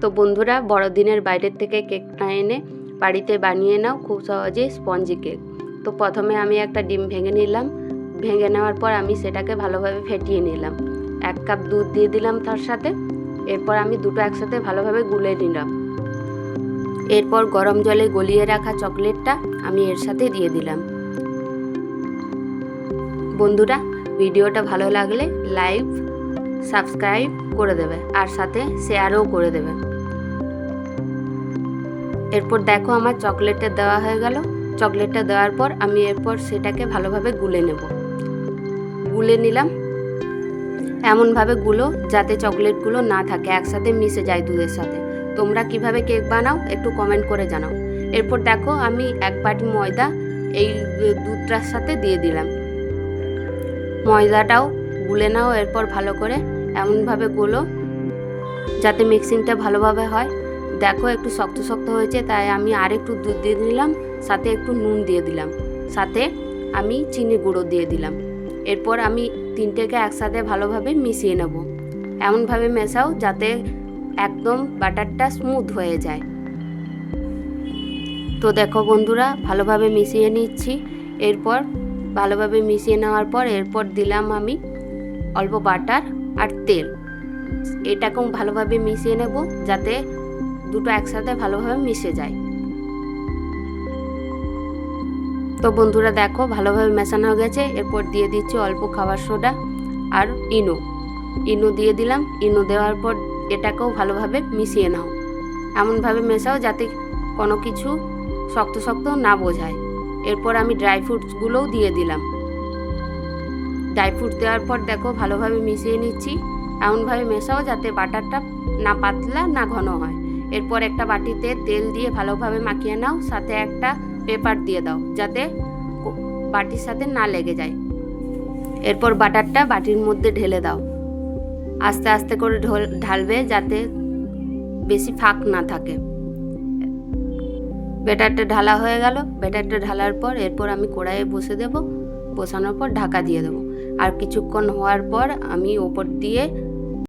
তো বন্ধুরা, বড়দিনের বাইরের থেকে কেকটা এনে বাড়িতে বানিয়ে নাও খুব সহজেই স্পঞ্জি কেক। তো প্রথমে আমি একটা ডিম ভেঙে নিলাম। ভেঙে নেওয়ার পর আমি সেটাকে ভালোভাবে ফেটিয়ে নিলাম। এক কাপ দুধ দিয়ে দিলাম তার সাথে। এরপর আমি দুটো একসাথে ভালোভাবে গুলে নিলাম। এরপর গরম জলে গলিয়ে রাখা চকলেটটা আমি এর সাথে দিয়ে দিলাম। বন্ধুরা, ভিডিওটা ভালো লাগলে লাইভ সাবস্ক্রাইব করে দেবে। আর সাথে শেয়ারও করে দেবে। এরপর দেখো আমার চকলেটটা দেওয়া হয়ে গেল। চকলেটটা দেওয়ার পর আমি এরপর সেটাকে ভালোভাবে গুলে নেব। গুলে নিলাম। এমনভাবে গুলো যাতে চকলেটগুলো না থাকে, একসাথে মিশে যায় দুধের সাথে। তোমরা কীভাবে কেক বানাও একটু কমেন্ট করে জানাও। এরপর দেখো আমি এক বাটি ময়দা এই দুধটার সাথে দিয়ে দিলাম। ময়দাটাও গুলে নাও, এরপর ভালো করে এমনভাবে গুলো যাতে মিক্সিংটা ভালোভাবে হয়। দেখো, একটু শক্ত শক্ত হয়েছে, তাই আমি আর একটু দুধ দিয়ে দিলাম, সাথে একটু নুন দিয়ে দিলাম। সাথে আমি চিনি গুঁড়ো দিয়ে দিলাম। এরপর আমি তিনটেকে একসাথে ভালোভাবে মিশিয়ে নেব। এমনভাবে মেশাও যাতে একদম বাটারটা স্মুথ হয়ে যায়। তো দেখো বন্ধুরা, ভালোভাবে মিশিয়ে নিচ্ছি। এরপর ভালোভাবে মিশিয়ে নেওয়ার পর এরপর দিলাম আমি অল্প বাটার আর তেল। এটাকেও ভালোভাবে মিশিয়ে নেব যাতে দুটো একসাথে ভালোভাবে মিশে যায়। তো বন্ধুরা দেখো, ভালোভাবে মেশানো হয়ে গেছে। এরপর দিয়ে দিচ্ছি অল্প খাবার সোডা আর ইনো। ইনো দিয়ে দিলাম। ইনো দেওয়ার পর এটাকেও ভালোভাবে মিশিয়ে নাও। এমনভাবে মেশাও যাতে কোনো কিছু শক্ত শক্ত না বোঝায়। এরপর আমি ড্রাই ফ্রুটসগুলোও দিয়ে দিলাম। ড্রাই ফ্রুট দেওয়ার পর দেখো, ভালোভাবে মিশিয়ে নিচ্ছি। এমনভাবে মেশাও যাতে বাটারটা না পাতলা না ঘন হয়। এরপর একটা বাটিতে তেল দিয়ে ভালোভাবে মাখিয়ে নাও, সাথে একটা পেপার দিয়ে দাও, যাতে বাটির সাথে না লেগে যায়। এরপর বাটারটা বাটির মধ্যে ঢেলে দাও। আস্তে আস্তে করে ঢোল ঢালবে যাতে বেশি ফাঁক না থাকে। ব্যাটারটা ঢালা হয়ে গেল। ব্যাটারটা ঢালার পর এরপর আমি কড়াইয়ে বসে দেব। বসানোর পর ঢাকা দিয়ে দেবো। আর কিছুক্ষণ হওয়ার পর আমি ওপর দিয়ে